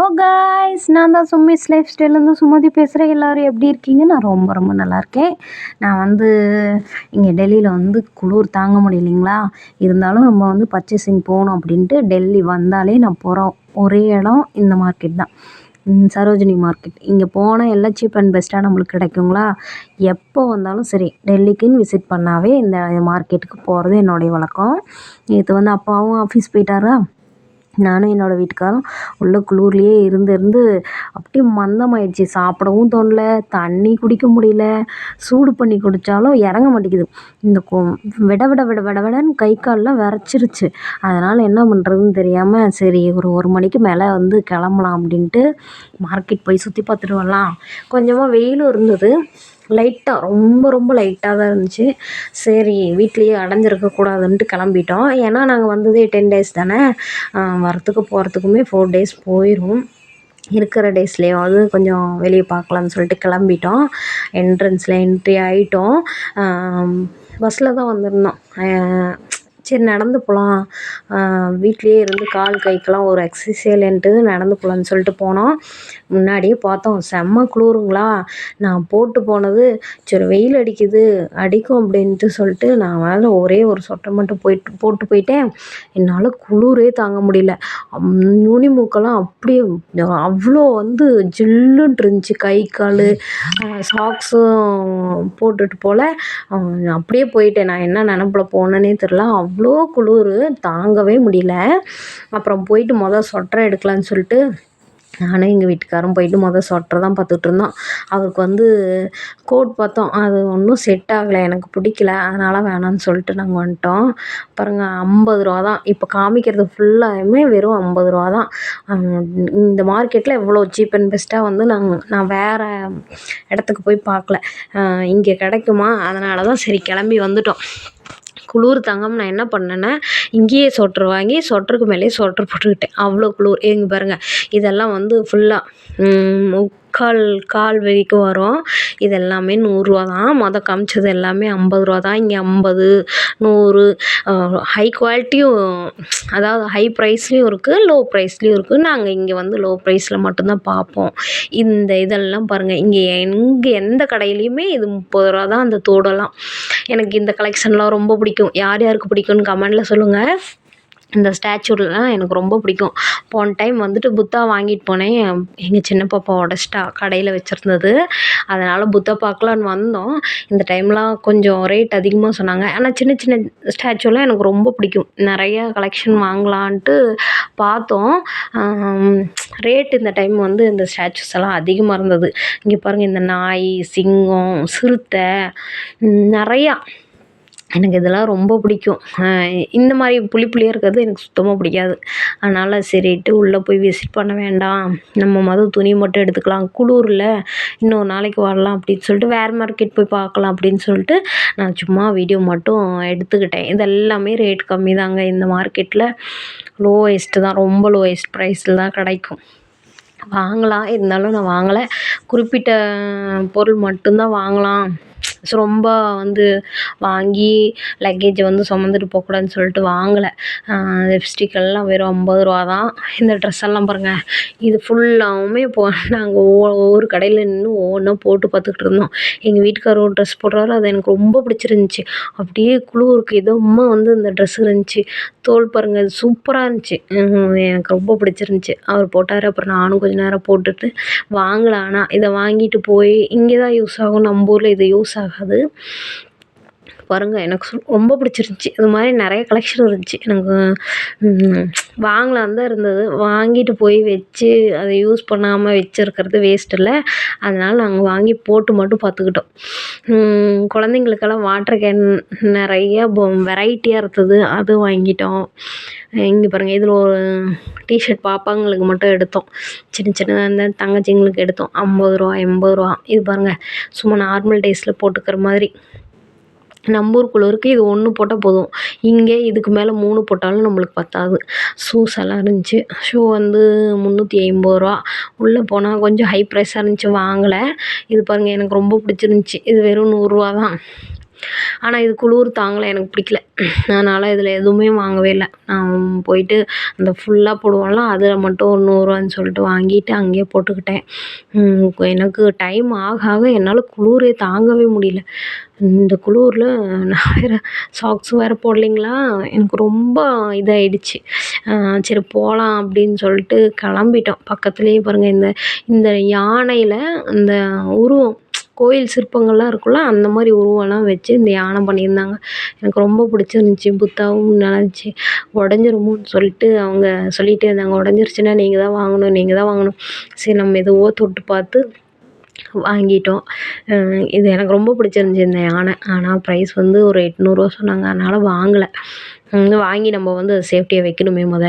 ஓ guys நான் தான் சும்மிஸ் life ஸ்டைலேருந்து Sumathi பேசுகிறேன் எல்லோரும் எப்படி இருக்கீங்க? நான் ரொம்ப ரொம்ப நல்லா இருக்கேன். நான் வந்து இங்கே டெல்லியில் வந்து குளிர் தாங்க முடியலைங்களா? இருந்தாலும் நம்ம வந்து பர்ச்சேசிங் போகணும் அப்படின்ட்டு டெல்லி வந்தாலே நான் போகிறோம் ஒரே இடம் இந்த மார்க்கெட் தான். சரோஜினி மார்க்கெட் இங்கே போனால் எல்லாம் சீப் அண்ட் பெஸ்ட்டாக நம்மளுக்கு கிடைக்குங்களா? எப்போ வந்தாலும் சரி டெல்லிக்குன்னு விசிட் பண்ணாவே இந்த மார்க்கெட்டுக்கு போகிறது என்னுடைய வழக்கம். நேற்று வந்து அப்பாவும் ஆஃபீஸ் போயிட்டாரா? நானும் என்னோடய வீட்டுக்காரும் உள்ள குளூர்லேயே இருந்து இருந்து அப்படியே மந்தமாயிடுச்சு. சாப்பிடவும் தோணல தண்ணி குடிக்க முடியல. சூடு பண்ணி குடித்தாலும் இறங்க மாட்டேங்குது. இந்த கொ விட விட விட விட விடன்னு கை கால்லாம் விரைச்சிருச்சு. அதனால் என்ன பண்ணுறதுன்னு தெரியாமல் சரி ஒரு ஒரு மணிக்கு மேலே வந்து கிளம்பலாம் அப்படின்ட்டு மார்க்கெட் போய் சுற்றி பார்த்துட்டு வரலாம். கொஞ்சமாக வெயிலும் இருந்தது. லைட்டாக ரொம்ப ரொம்ப லைட்டாக தான் இருந்துச்சு. சரி வீட்லேயே அடைஞ்சிருக்கக்கூடாதுன்ட்டு கிளம்பிட்டோம். ஏன்னா நாங்கள் வந்ததே டென் டேஸ் தானே. வரத்துக்கு போகிறதுக்குமே ஃபோர் டேஸ் போயிடும் இருக்கிற டேஸ்லேயாவது கொஞ்சம் வெளியே பார்க்கலான்னு சொல்லிட்டு கிளம்பிட்டோம். என்ட்ரன்ஸில் என்ட்ரி ஆகிட்டோம் பஸ்ஸில் தான் வந்திருந்தோம். சரி நடந்து போகலாம் வீட்லேயே இருந்து கால் கைக்கெல்லாம் ஒரு எக்ஸசைஸ் நடந்து போகலான்னு சொல்லிட்டு போனோம். முன்னாடியே பார்த்தோம் செம்ம குளிருங்களா. நான் போட்டு போனது சரி வெயில் அடிக்குது அடிக்கும் அப்படின்ட்டு சொல்லிட்டு நான் மேலே ஒரே ஒரு சொட்டை மட்டும் போயிட்டு போட்டு போயிட்டேன். என்னால் குளிரே தாங்க முடியல. நுனி மூக்கெல்லாம் அப்படியே அவ்வளோ வந்து ஜில்லுன்ட்டு இருந்துச்சு. கை கால் சாக்ஸும் போட்டுட்டு போல். அப்படியே போயிட்டேன். நான் என்ன நினப்புல போனேனே தெரில அவ்வளோ குளிர் தாங்கவே முடியல. அப்புறம் போயிட்டு மொதல் சொட்டரை எடுக்கலான்னு சொல்லிட்டு நானும் எங்கள் வீட்டுக்காரும் போயிட்டு மொதல் சொட்டரை தான் பார்த்துட்டு இருந்தோம். அவருக்கு வந்து கோட் பார்த்தோம். அது ஒன்றும் செட் ஆகலை. எனக்கு பிடிக்கல. அதனால் வேணாம்னு சொல்லிட்டு நாங்கள் வந்துட்டோம். பாருங்கள் ஐம்பது ரூபா தான். இப்போ காமிக்கிறது ஃபுல்லாகவுமே வெறும் ஐம்பது ரூபா தான். இந்த மார்க்கெட்டில் எவ்வளோ சீப் அண்ட் பெஸ்ட்டாக வந்து நாங்கள் நான் வேறு இடத்துக்கு போய் பார்க்கல. இங்கே கிடைக்குமா? அதனால தான் சரி கிளம்பி வந்துட்டோம். குளிர் தாங்காமல் நான் என்ன பண்ணேன்னா இங்கேயே சொட்ரு வாங்கி சொட்டருக்கு மேலேயே சொட்ரு போட்டுக்கிட்டேன். அவ்வளோ குளிர். எங்கே பாருங்கள் இதெல்லாம் வந்து ஃபுல்லாக முக்கால் கால் வரைக்கும் வரும். இது எல்லாமே நூறுரூவா தான். மொதல் காமிச்சது எல்லாமே ஐம்பது ரூபா தான். இங்கே ஐம்பது நூறு ஹை குவாலிட்டியும் அதாவது ஹை ப்ரைஸ்லேயும் இருக்குது லோ ப்ரைஸ்லேயும் இருக்குது நாங்கள் இங்கே வந்து லோ ப்ரைஸில் மட்டும்தான் பார்ப்போம். இந்த இதெல்லாம் பாருங்கள் இங்கே எங்கே எந்த கடையிலையுமே இது முப்பது ரூபா தான் அந்த தோடெல்லாம். எனக்கு இந்த கலெக்ஷன்லாம் ரொம்ப பிடிக்கும். யார் யாருக்கு பிடிக்கும்னு கமெண்டில் சொல்லுங்கள் இந்த ஸ்டாச்சுலாம் எனக்கு ரொம்ப பிடிக்கும். போன டைம் வந்துட்டு புத்தா வாங்கிட்டு போனேன். எங்கள் சின்ன பாப்பா உடச்சிட்டா கடையில் வச்சுருந்தது. அதனால் புத்தா பார்க்கலான்னு வந்தோம். இந்த டைம்லாம் கொஞ்சம் ரேட் அதிகமாக சொன்னாங்க. ஆனால் சின்ன சின்ன ஸ்டாச்சுலாம் எனக்கு ரொம்ப பிடிக்கும். நிறையா கலெக்ஷன் வாங்கலான்ட்டு பார்த்தோம். ரேட் இந்த டைம் வந்து இந்த ஸ்டாச்சுஸ் எல்லாம் அதிகமாக இருந்தது. இங்கே பாருங்கள் இந்த நாய் சிங்கம் சிறுத்தை நிறையா. எனக்கு இதெல்லாம் ரொம்ப பிடிக்கும். இந்த மாதிரி புள்ளி புள்ளியாக இருக்கிறது எனக்கு சுத்தமாக பிடிக்காது. அதனால் சரின்ட்டு உள்ளே போய் விசிட் பண்ண வேண்டாம். நம்ம மொதல் துணி மட்டும் எடுத்துக்கலாம். குளூரில் இன்னொரு நாளைக்கு வரலாம் அப்படின்னு சொல்லிட்டு வேறு மார்க்கெட் போய் பார்க்கலாம் அப்படின்னு சொல்லிட்டு நான் சும்மா வீடியோ மட்டும் எடுத்துக்கிட்டேன். இது எல்லாமே ரேட் கம்மி தாங்க இந்த மார்க்கெட்டில் லோயஸ்ட்டு தான். ரொம்ப லோயஸ்ட் ப்ரைஸில் தான் கிடைக்கும். வாங்கலாம். இருந்தாலும் நான் வாங்கலை. குறிப்பிட்ட பொருள் மட்டும்தான் வாங்கலாம். ஸோ ரொம்ப வந்து வாங்கி லக்கேஜை வந்து சுமந்துட்டு போகக்கூடாதுன்னு சொல்லிட்டு வாங்கலை. லிப்ஸ்டிக் எல்லாம் வெறும் ஐம்பது ரூபா தான். இந்த ட்ரெஸ் எல்லாம் பாருங்கள் இது ஃபுல்லாகவுமே இப்போ நாங்கள் ஒவ்வொரு கடையில் நின்று ஒவ்வொன்றா போட்டு பார்த்துக்கிட்டு இருந்தோம். எங்கள் வீட்டுக்காரர் ஒரு ட்ரெஸ் போடுறாரு அது எனக்கு ரொம்ப பிடிச்சிருந்துச்சி. அப்படியே குளிருக்கு இதமாக வந்து இந்த ட்ரெஸ் இருந்துச்சு. தோல் பாருங்கள் அது சூப்பராக இருந்துச்சு. எனக்கு ரொம்ப பிடிச்சிருந்துச்சி. அவர் போட்டார் அப்புறம் நானும் கொஞ்ச நேரம் போட்டுட்டு வாங்கலை. ஆனால் இதை வாங்கிட்டு போய் இங்கே தான் யூஸ் ஆகும். நம்ம ஊரில் இது யூஸ் ஆகாது. பாருங்கள் எனக்கு ரொம்ப பிடிச்சிருந்துச்சி. இது மாதிரி நிறைய கலெக்ஷன் இருந்துச்சு. எனக்கு வாங்கலாம்னு தான் இருந்தது. வாங்கிட்டு போய் வச்சு அதை யூஸ் பண்ணாமல் வச்சுருக்கிறது வேஸ்ட் இல்லை. அதனால் நாங்கள் வாங்கி போட்டு மட்டும் பார்த்துக்கிட்டோம். குழந்தைங்களுக்கெல்லாம் வாட்டர் கேன் நிறைய வெரைட்டியாக இருந்தது. அது வாங்கிட்டோம். இங்கே பாருங்கள் இதில் ஒரு டிஷர்ட் பாப்பாங்களுக்கு மட்டும் எடுத்தோம். சின்ன சின்ன அந்த தங்கச்சிங்களுக்கு எடுத்தோம். ஐம்பது ரூபா எண்பது ரூபா. இது பாருங்கள் சும்மா நார்மல் டேஸில் போட்டுக்கிற மாதிரி. நம்ம ஊர் இது ஒன்று போட்டால் போதும். இங்கே இதுக்கு மேலே மூணு போட்டாலும் நம்மளுக்கு பத்தாது. ஷூஸ் எல்லாம் இருந்துச்சு. ஷூ வந்து முந்நூற்றி ஐம்பது ரூபா. உள்ளே போனால் கொஞ்சம் ஹை ப்ரைஸாக இருந்துச்சு வாங்கலை. இது பாருங்கள் எனக்கு ரொம்ப பிடிச்சிருந்துச்சி. இது வெறும் நூறுரூவா தான் ஆனால் இது குளிர் தாங்கலை எனக்கு பிடிக்கல. அதனால் இதில் எதுவுமே வாங்கவே இல்லை. நான் போயிட்டு அந்த ஃபுல்லாக போடுவோம்ல அதில் மட்டும் ஒரு நூறுரூவான்னு சொல்லிட்டு வாங்கிட்டு அங்கேயே போட்டுக்கிட்டேன். எனக்கு டைம் ஆக ஆக என்னால் குளிரே தாங்கவே முடியல. இந்த குளிரில் நான் வேறு சாக்ஸ் வேறு போடலைங்களா? எனக்கு ரொம்ப இதாகிடுச்சு சரி போகலாம் அப்படின்னு சொல்லிட்டு கிளம்பிட்டோம். பக்கத்துலேயே பாருங்கள் இந்த இந்த யானையில் இந்த உருவம் கோயில் சிற்பங்கள்லாம் இருக்கும்ல அந்த மாதிரி உருவம்லாம் வச்சு இந்த யானை பண்ணியிருந்தாங்க. எனக்கு ரொம்ப பிடிச்சிருந்துச்சி புத்தாவும் நல்லாயிருந்துச்சி உடஞ்சிருமோன்னு சொல்லிட்டு அவங்க சொல்லிகிட்டே இருந்தாங்க. உடஞ்சிருச்சின்னா நீங்கள் தான் வாங்கணும் நீங்கள் தான் வாங்கணும். சரி நம்ம மெதுவாக தொட்டு பார்த்து வாங்கிட்டோம். இது எனக்கு ரொம்ப பிடிச்சிருந்துச்சி இந்த யானை. ஆனால் ப்ரைஸ் வந்து ஒரு எட்நூறுவா சொன்னாங்க. அதனால் வாங்கலை. வாங்கி நம்ம வந்து அதை சேஃப்டியாக வைக்கணுமே முத.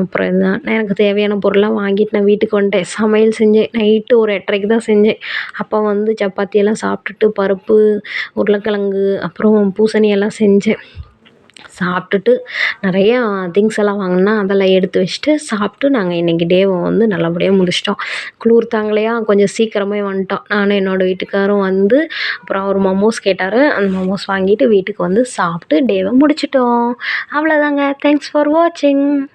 அப்புறம் இதுதான் எனக்கு தேவையான பொருள்லாம் வாங்கிட்டு நான் வீட்டுக்கு வந்துட்டேன். சமையல் செஞ்சேன். நைட்டு ஒரு எட்டரைக்கு தான் செஞ்சேன். அப்போ வந்து சப்பாத்தி எல்லாம் சாப்பிட்டுட்டு பருப்பு உருளைக்கிழங்கு அப்புறம் பூசணி எல்லாம் செஞ்சேன். சாப்பிட்டுட்டு நிறையா திங்ஸ் எல்லாம் வாங்கினா அதெல்லாம் எடுத்து வச்சுட்டு சாப்பிட்டு நாங்கள் இன்றைக்கி டேவை வந்து நல்லபடியாக முடிச்சிட்டோம். குளிர் தாங்கலையா? கொஞ்சம் சீக்கிரமே வந்துட்டோம். நானும் என்னோடய வீட்டுக்காரரும் வந்து அப்புறம் அவர் மோமோஸ் கேட்டார். அந்த மோமோஸ் வாங்கிட்டு வீட்டுக்கு வந்து சாப்பிட்டு டேவை முடிச்சிட்டோம். அவ்வளோதாங்க தேங்க்ஸ் ஃபார் வாட்சிங்